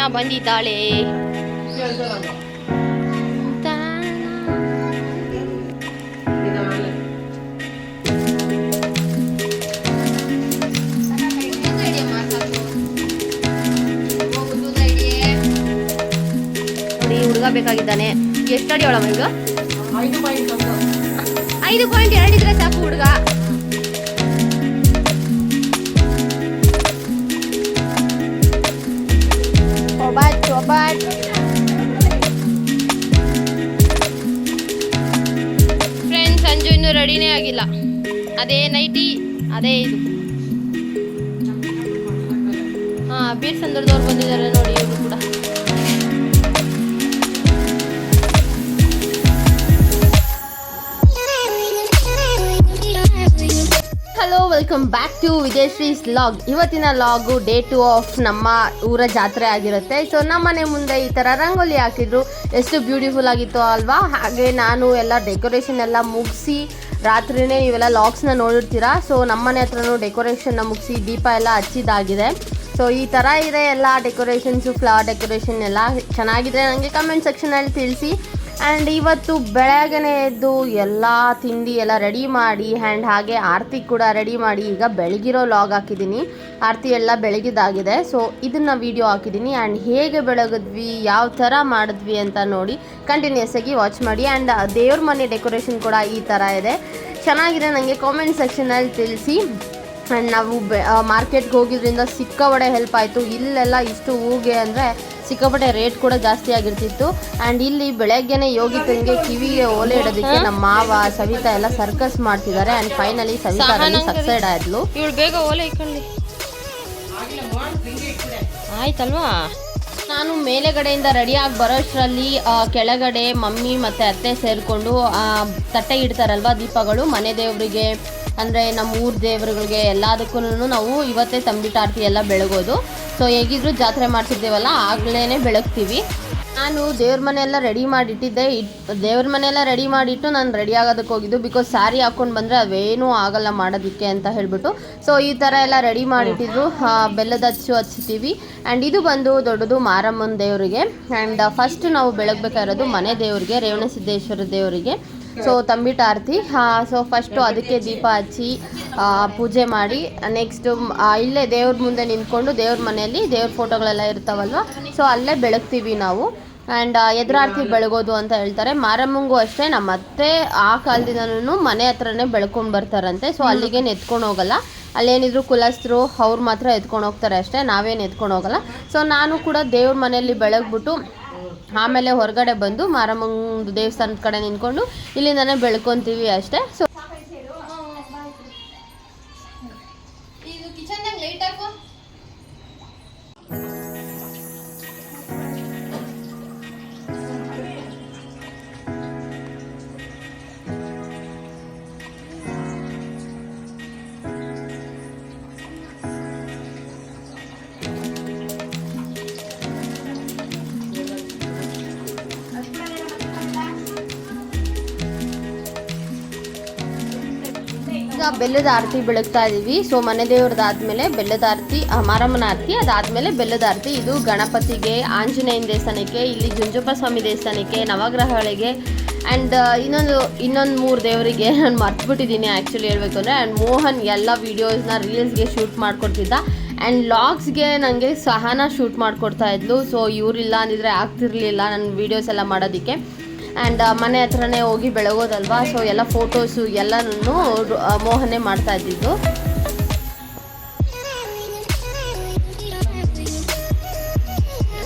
ಅನನ್ಯ ಬಂದಿದ್ದಾಳೆ. ಬೇಕಾಗಿದ್ದಾನೆ. ಎಷ್ಟು ಅಡಿ ಒಳಗ ಐದು ಪಾಯಿಂಟ್ ಎರಡಿದ್ರೆ ಸಾಕು ಹುಡುಗ. ಒಬ್ಬಟ್ ಫ್ರೆಂಡ್ಸ್ ಸಂಜು ಇನ್ನೂ ರೆಡಿನೇ ಆಗಿಲ್ಲ. ಅದೇ ನೈಟಿ ಅದೇ ಇದು. ಹಾ ಬೀರ್ ಸಂದರ್ದವ್ರು welcome back to Vijayashree's vlog ಇವತ್ತಿನ ಲಾಗು ಡೇ ಟು ಆಫ್ ನಮ್ಮ ಊರ ಜಾತ್ರೆ ಆಗಿರುತ್ತೆ. ಸೊ ನಮ್ಮ ಮನೆ ಮುಂದೆ ಈ ಥರ ರಂಗೋಲಿ ಹಾಕಿದ್ರು. ಎಷ್ಟು ಬ್ಯೂಟಿಫುಲ್ ಆಗಿತ್ತು ಅಲ್ವಾ? ಹಾಗೆ ನಾನು ಎಲ್ಲ ಡೆಕೋರೇಷನ್ ಎಲ್ಲ ಮುಗಿಸಿ ರಾತ್ರಿನೇ ಇವೆಲ್ಲ ಲಾಗ್ಸ್ನ ನೋಡಿರ್ತೀರಾ? ಸೊ ನಮ್ಮನೆ ಹತ್ರನೂ ಡೆಕೋರೇಷನ್ನ ಮುಗಿಸಿ ದೀಪ ಎಲ್ಲ ಹಚ್ಚಿದಾಗಿದೆ ಸೊ ಈ ಥರ ಇದೆ ಎಲ್ಲ ಡೆಕೋರೇಷನ್ಸು ಫ್ಲವರ್ ಡೆಕೋರೇಷನ್ ಎಲ್ಲ. ಚೆನ್ನಾಗಿದೆ ನನಗೆ ಕಮೆಂಟ್ ಸೆಕ್ಷನಲ್ಲಿ ತಿಳಿಸಿ. ಆ್ಯಂಡ್ ಇವತ್ತು ಬೆಳಗ್ಗೆ ಎದ್ದು ಎಲ್ಲ ತಿಂಡಿ ಎಲ್ಲ ರೆಡಿ ಮಾಡಿ ಆ್ಯಂಡ್ ಹಾಗೆ ಆರತಿ ಕೂಡ ರೆಡಿ ಮಾಡಿ, ಈಗ ಬೆಳಗಿರೋ ಲಾಗ್ ಹಾಕಿದ್ದೀನಿ. ಆರತಿ ಎಲ್ಲ ಬೆಳಗಿದಾಗಿದೆ. ಸೊ ಇದನ್ನು ವೀಡಿಯೋ ಹಾಕಿದ್ದೀನಿ. ಆ್ಯಂಡ್ ಹೇಗೆ ಬೆಳಗಿದ್ವಿ, ಯಾವ ಥರ ಮಾಡಿದ್ವಿ ಅಂತ ನೋಡಿ ಕಂಟಿನ್ಯೂಸ್ ಆಗಿ ವಾಚ್ ಮಾಡಿ. ಆ್ಯಂಡ್ ದೇವ್ರ ಮನೆ ಡೆಕೋರೇಷನ್ ಕೂಡ ಈ ಥರ ಇದೆ. ಚೆನ್ನಾಗಿದೆ ನನಗೆ ಕಾಮೆಂಟ್ ಸೆಕ್ಷನಲ್ಲಿ ತಿಳಿಸಿ. ಆ್ಯಂಡ್ ನಾವು ಬೆ ಮಾರ್ಕೆಟ್ಗೆ ಹೋಗಿದ್ರಿಂದ ಸಿಕ್ಕಾಪಟ್ಟೆ ಹೆಲ್ಪ್ ಆಯಿತು. ಇಲ್ಲೆಲ್ಲ ಇಷ್ಟು ಹೂಗೆ ಅಂದರೆ ಸಿಕ್ಕಾಪಟ್ಟೆ ರೇಟ್ ಕೂಡ ಜಾಸ್ತಿ ಆಗಿರ್ತಿತ್ತು. ಆ್ಯಂಡ್ ಇಲ್ಲಿ ಬೆಳಗ್ಗೆನೆ ಯೋಗಿತಂಗೆ ಕಿವಿಗೆ ಓಲೆ ಇಡೋದಕ್ಕೆ ನಮ್ಮ ಮಾವ ಸವಿತಾ ಎಲ್ಲ ಸರ್ಕಸ್ ಮಾಡ್ತಿದ್ದಾರೆ. ಆ್ಯಂಡ್ ಫೈನಲಿ ಸವಿತಾ ಸಕ್ಸೈಡ್ ಆದ್ಲು. ಇವಳು ಬೇಗ ಓಲೆ ಇಕ್ಕೊಳ್ಳಿ ಆಯ್ತಲ್ವಾ? ನಾನು ಮೇಲೆಗಡೆಯಿಂದ ರೆಡಿಯಾಗಿ ಬರೋಷ್ಟರಲ್ಲಿ ಆ, ಕೆಳಗಡೆ ಮಮ್ಮಿ ಮತ್ತು ಅತ್ತೆ ಸೇರಿಕೊಂಡು ತಟ್ಟೆ ಇಡ್ತಾರಲ್ವ ದೀಪಗಳು ಮನೆ ದೇವರಿಗೆ ಅಂದರೆ ನಮ್ಮ ಊರ ದೇವರುಗಳಿಗೆ ಎಲ್ಲದಕ್ಕೂ ನಾವು ಇವತ್ತೇ ತಂಬಿಟ್ಟು ಆರತಿ ಎಲ್ಲ ಬೆಳಗೋದು. ಸೊ ಹೇಗಿದ್ರು ಜಾತ್ರೆ ಮಾಡ್ತಿದ್ದೇವಲ್ಲ ಆಗ್ಲೇ ಬೆಳಗ್ತೀವಿ. ನಾನು ದೇವ್ರ ಮನೆ ಎಲ್ಲ ರೆಡಿ ಮಾಡಿಟ್ಟಿದ್ದೆ. ಇಟ್ ದೇವ್ರ ಮನೆಯೆಲ್ಲ ಎಲ್ಲ ರೆಡಿ ಮಾಡಿಟ್ಟು ನಾನು ರೆಡಿ ಆಗೋದಕ್ಕೆ ಹೋಗಿದ್ದು ಬಿಕಾಸ್ ಸ್ಯಾರಿ ಹಾಕ್ಕೊಂಡು ಬಂದರೆ ಅವೇನೂ ಆಗಲ್ಲ ಮಾಡೋದಕ್ಕೆ ಅಂತ ಹೇಳಿಬಿಟ್ಟು. ಸೊ ಈ ಥರ ಎಲ್ಲ ರೆಡಿ ಮಾಡಿಟ್ಟಿದ್ರು. ಬೆಲ್ಲದ ಹಚ್ಚು ಹಚ್ತೀವಿ. ಆ್ಯಂಡ್ ಇದು ಬಂದು ದೊಡ್ಡದು ಮಾರಮ್ಮನ ದೇವರಿಗೆ. ಆ್ಯಂಡ್ ಫಸ್ಟ್ ನಾವು ಬೆಳಗ್ಬೇಕಾಗಿರೋದು ಮನೆ ದೇವರಿಗೆ ರೇವಣಸಿದ್ದೇಶ್ವರ ದೇವರಿಗೆ. ಸೊ ತಂಬಿಟ್ಟು ಆರತಿ. ಸೊ ಫಸ್ಟು ಅದಕ್ಕೆ ದೀಪ ಹಚ್ಚಿ ಪೂಜೆ ಮಾಡಿ ನೆಕ್ಸ್ಟು ಇಲ್ಲೇ ದೇವ್ರ ಮುಂದೆ ನಿಂತ್ಕೊಂಡು ದೇವ್ರ ಮನೆಯಲ್ಲಿ ದೇವ್ರ ಫೋಟೋಗಳೆಲ್ಲ ಇರ್ತಾವಲ್ವ? ಸೊ ಅಲ್ಲೇ ಬೆಳಗ್ತೀವಿ ನಾವು. ಆ್ಯಂಡ್ ಎದುರಾರ್ತಿ ಬೆಳಗೋದು ಅಂತ ಹೇಳ್ತಾರೆ. ಮಾರಮ್ಮಂಗು ಅಷ್ಟೇ, ನಮ್ಮ ಅತ್ತೆ ಆ ಕಾಲದಿಂದನೂ ಮನೆ ಹತ್ರನೇ ಬೆಳ್ಕೊಂಡು ಬರ್ತಾರಂತೆ. ಸೊ ಅಲ್ಲಿಗೆ ಎತ್ಕೊಂಡು ಹೋಗಲ್ಲ. ಅಲ್ಲೇನಿದ್ರು ಕುಲಸ್ಥರು ಅವ್ರು ಮಾತ್ರ ಎತ್ಕೊಂಡು ಹೋಗ್ತಾರೆ ಅಷ್ಟೇ. ನಾವೇನು ಎತ್ಕೊಂಡು ಹೋಗಲ್ಲ. ಸೊ ನಾನು ಕೂಡ ದೇವ್ರ ಮನೆಯಲ್ಲಿ ಬೆಳಗ್ಬಿಟ್ಟು ಆಮೇಲೆ ಹೊರಗಡೆ ಬಂದು ಮಾರಮ್ಮಂದು ದೇವಸ್ಥಾನದ ಕಡೆ ನಿಂತ್ಕೊಂಡು ಇಲ್ಲಿಂದನೇ ಬೆಳ್ಕೊತೀವಿ ಅಷ್ಟೇ. ಸೊ ಈಗ ಬೆಲ್ಲದ ಆರತಿ ಬೆಳಗ್ತಾ ಇದೀವಿ. ಸೊ ಮನೆ ದೇವ್ರದ್ದಾದ್ಮೇಲೆ ಬೆಲ್ಲದ ಆರತಿ ಮಾರಮ್ಮನ ಆರತಿ, ಅದಾದ್ಮೇಲೆ ಬೆಲ್ಲದ ಆರತಿ. ಇದು ಗಣಪತಿಗೆ, ಆಂಜನೇಯನ ದೇವಸ್ಥಾನಕ್ಕೆ, ಇಲ್ಲಿ ಜುಂಜಪ್ಪ ಸ್ವಾಮಿ ದೇವಸ್ಥಾನಕ್ಕೆ, ನವಗ್ರಹಗಳಿಗೆ ಆ್ಯಂಡ್ ಇನ್ನೊಂದು ಇನ್ನೊಂದು ಮೂರು ದೇವರಿಗೆ ನಾನು ಮರ್ತ್ಬಿಟ್ಟಿದ್ದೀನಿ ಆ್ಯಕ್ಚುಲಿ ಹೇಳಬೇಕು ಅಂದರೆ. ಆ್ಯಂಡ್ ಮೋಹನ್ ಎಲ್ಲ ವೀಡಿಯೋಸ್ನ ರೀಲ್ಸ್ಗೆ ಶೂಟ್ ಮಾಡ್ಕೊಡ್ತಿದ್ದ. ಆ್ಯಂಡ್ ಲಾಗ್ಸ್ಗೆ ನನಗೆ ಸಹನ ಶೂಟ್ ಮಾಡಿಕೊಡ್ತಾ ಇದ್ಲು. ಸೊ ಇವರಿಲ್ಲ ಅಂದಿದ್ರೆ ಆಗ್ತಿರ್ಲಿಲ್ಲ ನನ್ನ ವೀಡಿಯೋಸ್ ಎಲ್ಲ ಮಾಡೋದಕ್ಕೆ. ಆ್ಯಂಡ್ ಮನೆ ಹತ್ರನೇ ಹೋಗಿ ಬೆಳಗೋದಲ್ವಾ? ಸೊ ಎಲ್ಲ ಫೋಟೋಸು ಎಲ್ಲನೂ ಮೋಹನೆ ಮಾಡ್ತಾ ಇದ್ದಿದ್ದು.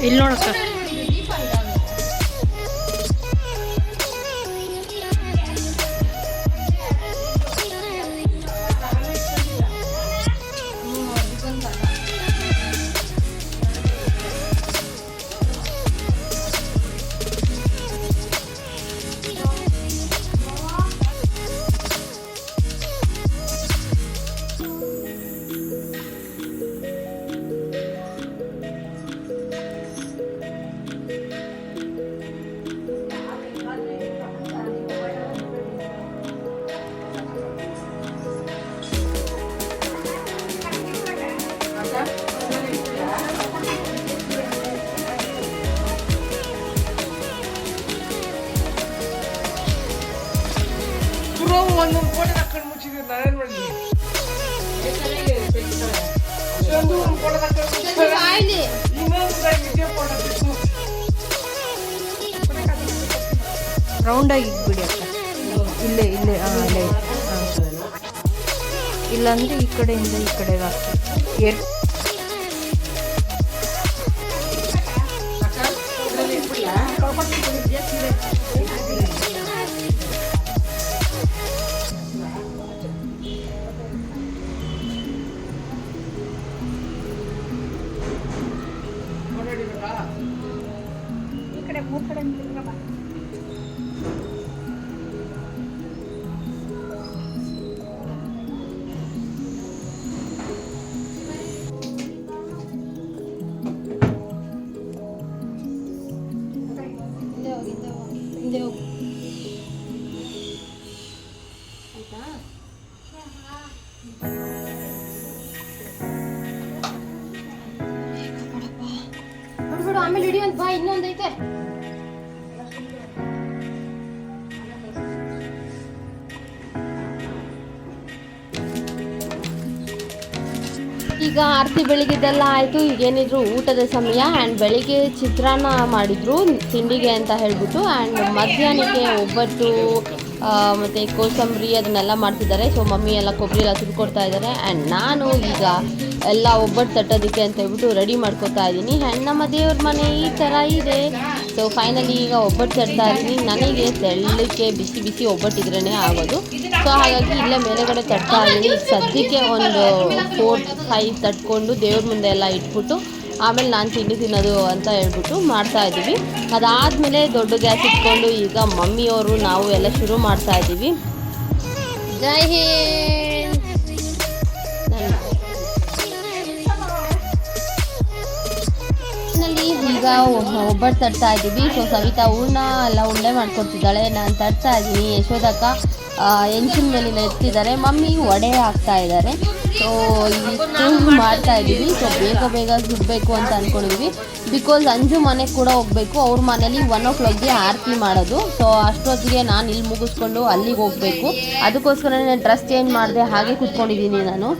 ಇಲ್ಲಿ ನೋಡಕ್ಕ ರೌಂಡಾಗಿ ಇಟ್ಬಿಡಿ ಅಕ್ಕ. ಇಲ್ಲೇ ಇಲ್ಲೇ ಹಾಂ ಇಲ್ಲಾಂದ್ರೆ ಈ ಕಡೆಯಿಂದ ಈ ಕಡೆಗೆ ಹಾಕಿ. ಎರ್ ಹಿಂದೆ ಬಾ ಈಗ ಆರತಿ ಬೆಳಿಗ್ಗೆದೆಲ್ಲ ಆಯಿತು. ಈಗೇನಿದ್ರು ಊಟದ ಸಮಯ. ಆ್ಯಂಡ್ ಬೆಳಿಗ್ಗೆ ಚಿತ್ರಾನ್ನ ಮಾಡಿದ್ರು, ತಿಂಡಿಗೆ ಅಂತ ಹೇಳ್ಬಿಟ್ಟು. ಆ್ಯಂಡ್ ಮಧ್ಯಾಹ್ನಕ್ಕೆ ಒಬ್ಬಟ್ಟು ಮತ್ತೆ ಕೋಸಂಬರಿ ಅದನ್ನೆಲ್ಲ ಮಾಡ್ತಿದ್ದಾರೆ. ಸೊ ಮಮ್ಮಿ ಎಲ್ಲ ಕೊಬ್ಬರಿ ಎಲ್ಲ ಸುಟ್ಕೊಡ್ತಾ ಇದ್ದಾರೆ. ಆ್ಯಂಡ್ ನಾನು ಈಗ ಎಲ್ಲ ಒಬ್ಬಟ್ಟು ತಟ್ಟೋದಕ್ಕೆ ಅಂತ ಹೇಳ್ಬಿಟ್ಟು ರೆಡಿ ಮಾಡ್ಕೊತಾ ಇದ್ದೀನಿ. ಆ್ಯಂಡ್ ನಮ್ಮ ದೇವ್ರ ಮನೆ ಈ ಥರ ಇದೆ. ಸೊ ಫೈನಲಿ ಈಗ ಒಬ್ಬಟ್ಟು ತಟ್ತಾ ಇದ್ದೀನಿ. ನನಗೆ ತೆಳ್ಳಕ್ಕೆ ಬಿಸಿ ಬಿಸಿ ಒಬ್ಬಟ್ಟಿದ್ರೇ ಆಗೋದು. ಸೊ ಹಾಗಾಗಿ ಇಲ್ಲೇ ಮೇಲೆಗಡೆ ತಟ್ತಾ ಇದ್ದೀನಿ. ಸದ್ಯಕ್ಕೆ ಒಂದು ಫೋರ್ ಫೈವ್ ತಟ್ಕೊಂಡು ದೇವ್ರ ಮುಂದೆ ಎಲ್ಲ ಇಟ್ಬಿಟ್ಟು ಆಮೇಲೆ ನಾನು ತಿಂಡಿ ತಿನ್ನೋದು ಅಂತ ಹೇಳ್ಬಿಟ್ಟು ಮಾಡ್ತಾ ಇದ್ದೀವಿ. ಅದಾದಮೇಲೆ ದೊಡ್ಡ ಗ್ಯಾಸ್ ಇಟ್ಕೊಂಡು ಈಗ ಮಮ್ಮಿಯವರು ನಾವು ಎಲ್ಲ ಶುರು ಮಾಡ್ತಾ ಇದ್ದೀವಿ. ಜೈ ಹಿಂದ್! ನಲ್ಲಿ ಈಗ ಒಬ್ಬಟ್ಟು ತರ್ತಾ ಇದ್ದೀವಿ ಸೊ ಸವಿತಾ ಹೂರ್ಣ ಎಲ್ಲ ಉಂಡೆ ಮಾಡ್ಕೊಡ್ತಿದ್ದಾಳೆ. ನಾನು ತರ್ತಾ ಇದ್ದೀನಿ ಯಶೋದಕ್ಕ ಆ, ಹೆಂಚಿನ ಮೇಲಿನ ಎತ್ತಿದ್ದಾರೆ. ಮಮ್ಮಿ ವಡೆ ಹಾಕ್ತಾ ಇದ್ದಾರೆ. ಸೊ ಇಷ್ಟು ಮಾಡ್ತಾ ಇದ್ದೀವಿ ಸೊ ಬೇಗ ಬೇಗ ಸುಡಬೇಕು ಅಂತ ಅಂದ್ಕೊಂಡಿದ್ವಿ ಬಿಕಾಸ್ ಅಂಜು ಮನೆಗೆ ಕೂಡ ಹೋಗಬೇಕು. ಅವ್ರ ಮನೇಲಿ ಒನ್ ಓ ಕ್ಲಾಕ್ಗೆ ಆರತಿ ಮಾಡೋದು. ಸೊ ಅಷ್ಟೊತ್ತಿಗೆ ನಾನು ಇಲ್ಲಿ ಮುಗಿಸ್ಕೊಂಡು ಅಲ್ಲಿಗೆ ಹೋಗಬೇಕು. ಅದಕ್ಕೋಸ್ಕರ ಡ್ರೆಸ್ ಚೇಂಜ್ ಮಾಡಿದೆ ಹಾಗೆ ಕೂತ್ಕೊಂಡಿದ್ದೀನಿ ನಾನು.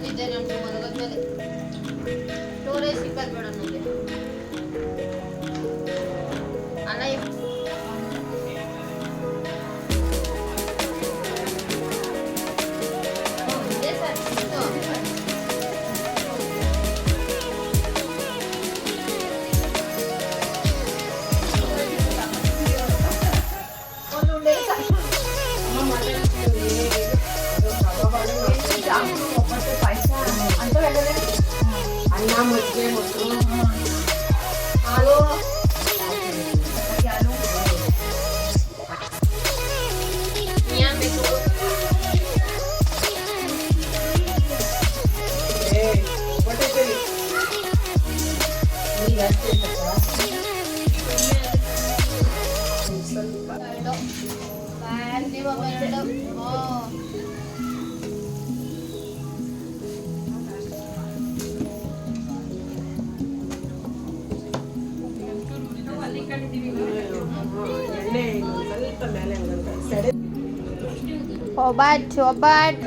ಒಬ್ಬಟ್ ಒಬ್ಬಟ್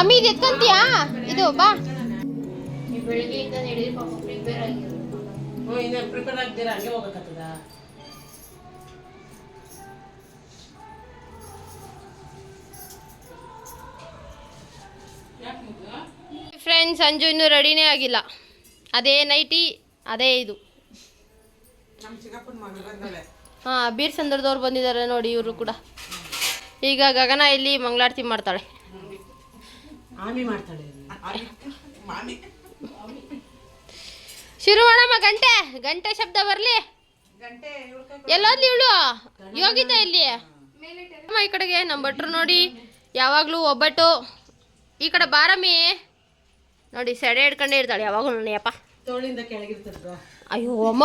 ಅಮ್ಮಿ ಇದು ಎತ್ಕೊಂತೀಯಾ? ಇದು ಬಾ. ಬೆಳಿಗ್ಗೆಯಿಂದ ನಡೆದಿ ಪಾಪ ಪ್ರಿಪೇರ್ ಆಗಿರೋದು. ಪ್ರಿಪೇರ್ ಆಗ್ತೀರಾ ಹಂಗೆ ಹೋಗ್ಬೇಕಾಗ್ತದ. ಫ್ರೆಂಡ್ಸ್ ಅಂಜು ಇನ್ನೂ ರೆಡಿನೇ ಆಗಿಲ್ಲ. ಅದೇ ನೈಟಿ ಅದೇ ಇದು. ನಮ್ಮ ಚಿಕ್ಕಪ್ಪನ ಮಗಳು ಬಂದಳೆ. ಹಾಂ ಬೀರ್ ಸಂದರ್ದವ್ರು ಬಂದಿದ್ದಾರೆ ನೋಡಿ ಇವರು ಕೂಡ. ಈಗ ಗಗನ ಇಲ್ಲಿ ಮಂಗಳಾರತಿ ಮಾಡ್ತಾಳೆ. ಆಮಿ ಮಾಡ್ತಾಳೆ ಮಾಮಿ? ಶುರು ಮಾಡಮ್ಮ ಗಂಟೆ. ಗಂಟೆ ಶಬ್ದ ಬರಲಿ. ಗಂಟೆ ಎಲ್ಲೋದ್ಲಿ ಇವಳು? ಯೋಗಿತಾ ಇಲ್ಲಿ? ಅಮ್ಮ ಈ ಕಡೆಗೆ ನಮ್ಮ ಭಟ್ರು ನೋಡಿ ಯಾವಾಗಲೂ ಒಬ್ಬಟ್ಟು. ಈ ಕಡೆ ಬಾರಮ್ಮಿ ನೋಡಿ ಸೆಡೆ ಹಿಡ್ಕೊಂಡೇ ಇರ್ತಾಳೆ ಯಾವಾಗಲೂ ನೋಡಿಯಪ್ಪ ತೋಳಿಂದ ಕೆಳಗಿರ್ತದ ಅಯ್ಯೋ ಅಮ್ಮ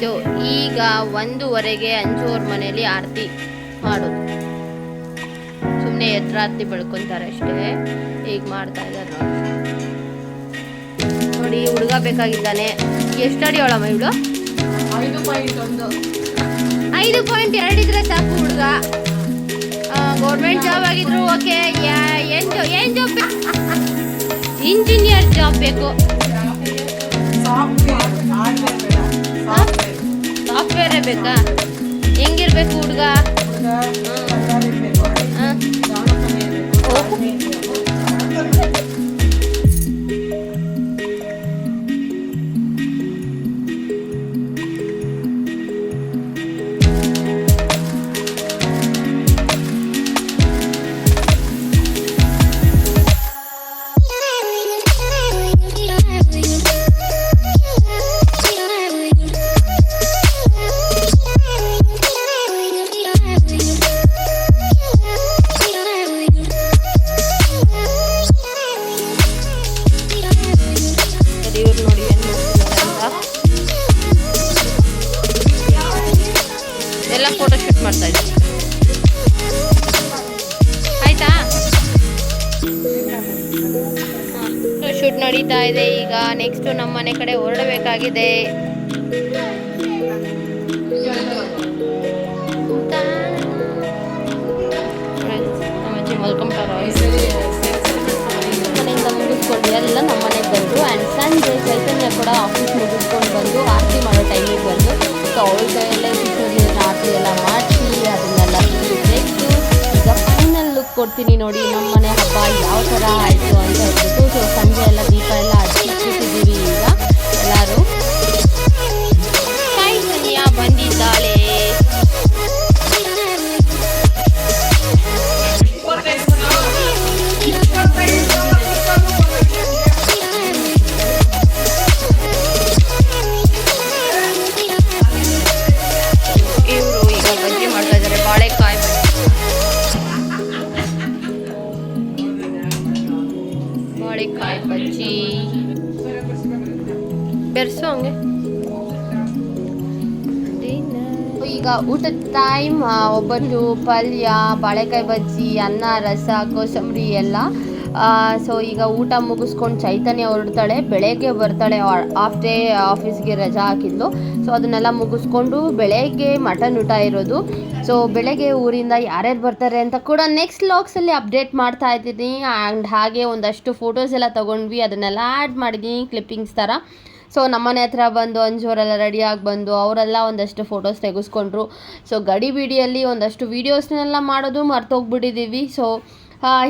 ಸೊ ಈಗ ಒಂದೂವರೆಗೆ ಅಂಜುವ್ರ ಮನೆಯಲ್ಲಿ ಆರತಿ. ಮಾಡೋದು. ಸುಮ್ಮನೆ ಎದ್ರ ಆರತಿ ಬೆಳ್ಕೊಂತಾರೆ ಅಷ್ಟೇ. ಈಗ ಮಾಡ್ತಾ ಇದ್ದಾರೆ ನೋಡಿ ನೋಡಿ ಹುಡುಗ ಬೇಕಾಗಿದ್ದಾನೆ. ಎಷ್ಟು ಅಡಿ ಅವಳಮ್ಮ ಇವಳು? ಐದು ಪಾಯಿಂಟ್ ಒಂದು. ಐದು ಪಾಯಿಂಟ್ ಎರಡಿದ್ರೆ ಸಾಕು ಹುಡುಗ. ಗೌರ್ಮೆಂಟ್ ಜಾಬ್ ಆಗಿದ್ರು ಓಕೆ. ಏನ್ ಏನು ಏನ್ ಜಾಬ್ ಇಂಜಿನಿಯರ್ ಜಾಬ್ ಬೇಕು. ಸಾಫ್ಟ್ವೇರೇ ಬೇಕಾ? ಹೆಂಗಿರ್ಬೇಕು ಹುಡುಗ? ಹುಡುಗ ಸರ್ಕಾರಿ ಮಾಡ್ತಾ ಇದ್ದಾರೆ ಆಯ್ತಾ? ಶೂಟ್ ನಡೀತಾ ಇದೆ. ಈಗ ನೆಕ್ಸ್ಟ್ ನಮ್ಮ ಮನೆ ಕಡೆ ಹೊರಡಬೇಕಾಗಿದೆ. ಮನೆಯಿಂದ ಮುಗಿಸ್ಕೊಂಡು ಎಲ್ಲ ನಮ್ಮ ಮನೆಗೆ ಬಂದರು. ಆ್ಯಂಡ್ ಸಂಜೆ ಚೈತನ್ಯ ಕೊಡ್ತೀನಿ ನೋಡಿ ನಮ್ಮ ಮನೆ ಹಬ್ಬ, ಯಾವ ಥರ ಆಯಿತು ಅಂತ ಹೇಳ್ಬಿಟ್ಟು ಸೊ ಸಂಜೆ ಎಲ್ಲ ದೀಪ ಎಲ್ಲ ಹಚ್ಚಿ ಕೂತಿದ್ದೀವಿ ಈಗ ಎಲ್ಲರೂ. ಟೈಮ್ ಒಬ್ಬಟ್ಟು, ಪಲ್ಯ, ಬಾಳೆಕಾಯಿ ಬಜ್ಜಿ, ಅನ್ನ, ರಸ, ಕೋಸಂಬರಿ ಎಲ್ಲ. ಸೊ ಈಗ ಊಟ ಮುಗಿಸ್ಕೊಂಡು ಚೈತನ್ಯ ಹೊರಡ್ತಾಳೆ. ಬೆಳಗ್ಗೆ ಬರ್ತಾಳೆ ಹಾಫ್ ಡೇ ಆಫೀಸ್ಗೆ ರಜಾ ಹಾಕಿದ್ಲು ಸೊ ಅದನ್ನೆಲ್ಲ ಮುಗಿಸ್ಕೊಂಡು ಬೆಳಗ್ಗೆ ಮಟನ್ ಊಟ ಇರೋದು. ಸೊ ಬೆಳಗ್ಗೆ ಊರಿಂದ ಯಾರ್ಯಾರು ಬರ್ತಾರೆ ಅಂತ ಕೂಡ ನೆಕ್ಸ್ಟ್ ಲಾಗ್ಸಲ್ಲಿ ಅಪ್ಡೇಟ್ ಮಾಡ್ತಾ ಇದ್ದೀನಿ. ಆ್ಯಂಡ್ ಹಾಗೆ ಒಂದಷ್ಟು ಫೋಟೋಸ್ ಎಲ್ಲ ತೊಗೊಂಡ್ವಿ. ಅದನ್ನೆಲ್ಲ ಆ್ಯಡ್ ಮಾಡಿದ್ದೀನಿ ಕ್ಲಿಪ್ಪಿಂಗ್ಸ್ ಥರ ಸೊ ನಮ್ಮನೆ ಹತ್ರ ಬಂದು, ಅಂಜೋರೆಲ್ಲ ರೆಡಿಯಾಗಿ ಬಂದು, ಅವರೆಲ್ಲ ಒಂದಷ್ಟು ಫೋಟೋಸ್ ತೆಗೆಸ್ಕೊಂಡ್ರು. ಸೊ ಗಡಿ ಬಿಡಿಯಲ್ಲಿ ಒಂದಷ್ಟು ವೀಡಿಯೋಸ್ನೆಲ್ಲ ಮಾಡೋದು ಮರ್ತೋಗ್ಬಿಟ್ಟಿದ್ದೀವಿ ಸೊ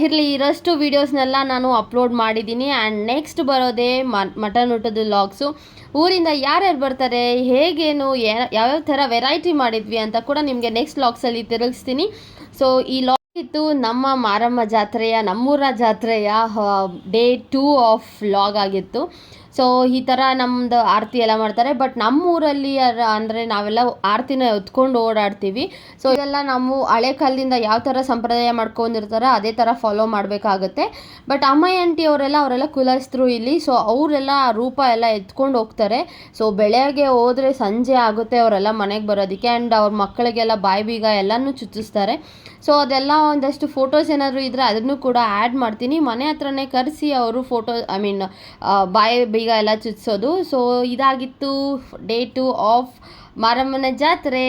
ಇರಲಿ, ಇರಷ್ಟು ವೀಡಿಯೋಸ್ನೆಲ್ಲ ನಾನು ಅಪ್ಲೋಡ್ ಮಾಡಿದ್ದೀನಿ ಆ್ಯಂಡ್ ನೆಕ್ಸ್ಟ್ ಬರೋದೇ ಮಟನ್ ಊಟದ ಲಾಗ್ಸು ಊರಿಂದ ಯಾರ್ಯಾರು ಬರ್ತಾರೆ, ಹೇಗೇನು ಯಾವ್ಯಾವ ಥರ ವೆರೈಟಿ ಮಾಡಿದ್ವಿ ಅಂತ ಕೂಡ ನಿಮಗೆ ನೆಕ್ಸ್ಟ್ ಲಾಗ್ಸಲ್ಲಿ ತಿರುಗಿಸ್ತೀನಿ. ಸೊ ಈ ಲಾಗ್ ಇತ್ತು ನಮ್ಮ ಮಾರಮ್ಮ ಜಾತ್ರೆಯ, ನಮ್ಮೂರ ಜಾತ್ರೆಯ ಡೇ ಟೂ ಆಫ್ ಲಾಗ್ ಆಗಿತ್ತು. ಸೊ ಈ ಥರ ನಮ್ಮದು ಆರತಿ ಎಲ್ಲ ಮಾಡ್ತಾರೆ. ಬಟ್ ನಮ್ಮ ಊರಲ್ಲಿ ಅಂದರೆ ನಾವೆಲ್ಲ ಆರತಿನ ಎತ್ಕೊಂಡು ಓಡಾಡ್ತೀವಿ. ಸೊ ಇದೆಲ್ಲ ನಾವು ಹಳೆ ಕಾಲದಿಂದ ಯಾವ ಥರ ಸಂಪ್ರದಾಯ ಮಾಡ್ಕೊಂಡಿರ್ತಾರೋ ಅದೇ ಥರ ಫಾಲೋ ಮಾಡಬೇಕಾಗುತ್ತೆ. ಬಟ್ ಅಮ್ಮಯ್ಯ ಆಂಟಿ ಅವರೆಲ್ಲ ಅವರೆಲ್ಲ ಕುಲಸ್ತರು ಇಲ್ಲಿ. ಸೊ ಅವರೆಲ್ಲ ರೂಪ ಎಲ್ಲ ಎತ್ಕೊಂಡು ಹೋಗ್ತಾರೆ. ಸೊ ಬೆಳಗ್ಗೆ ಹೋದರೆ ಸಂಜೆ ಆಗುತ್ತೆ ಅವರೆಲ್ಲ ಮನೆಗೆ ಬರೋದಕ್ಕೆ. ಆ್ಯಂಡ್ ಅವ್ರ ಮಕ್ಕಳಿಗೆಲ್ಲ ಬಾಯಿ ಬೀಗ ಎಲ್ಲನೂ ಚುಚ್ಚಿಸ್ತಾರೆ. ಸೊ ಅದೆಲ್ಲ ಒಂದಷ್ಟು ಫೋಟೋಸ್ ಏನಾದರೂ ಇದ್ದರೆ ಅದನ್ನು ಕೂಡ ಆ್ಯಡ್ ಮಾಡ್ತೀನಿ. ಮನೆ ಹತ್ರನೇ ಕರೆಸಿ ಅವರು ಫೋಟೋ ಐ ಮೀನ್ ಬಾಯಿ ಬೀಗ ಎಲ್ಲ ಚುಚ್ಚೋದು ಸೊ ಇದಾಗಿತ್ತು ಡೇ ಟು ಆಫ್ ಮಾರಮ್ಮನ ಜಾತ್ರೆ.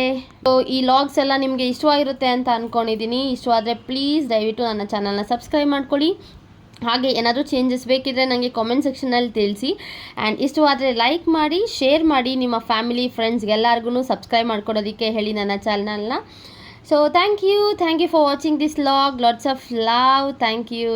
ಸೊ ಈ ಲಾಗ್ಸ್ ಎಲ್ಲ ನಿಮಗೆ ಇಷ್ಟವಾಗಿರುತ್ತೆ ಅಂತ ಅಂದ್ಕೊಂಡಿದ್ದೀನಿ ಇಷ್ಟವಾದರೆ ಪ್ಲೀಸ್ ದಯವಿಟ್ಟು ನನ್ನ ಚಾನಲ್ನ ಸಬ್ಸ್ಕ್ರೈಬ್ ಮಾಡ್ಕೊಳ್ಳಿ. ಹಾಗೆ ಏನಾದರೂ ಚೇಂಜಸ್ ಬೇಕಿದ್ರೆ ನನಗೆ ಕಾಮೆಂಟ್ ಸೆಕ್ಷನಲ್ಲಿ ತಿಳಿಸಿ. ಆ್ಯಂಡ್ ಇಷ್ಟವಾದರೆ ಲೈಕ್ ಮಾಡಿ ಶೇರ್ ಮಾಡಿ ನಿಮ್ಮ ಫ್ಯಾಮಿಲಿ ಫ್ರೆಂಡ್ಸ್ಗೆಲ್ಲರಿಗೂ ಸಬ್ಸ್ಕ್ರೈಬ್ ಮಾಡ್ಕೊಡೋದಕ್ಕೆ ಹೇಳಿ ನನ್ನ ಚಾನಲ್ನ so thank you thank you for watching this vlog lots of love thank you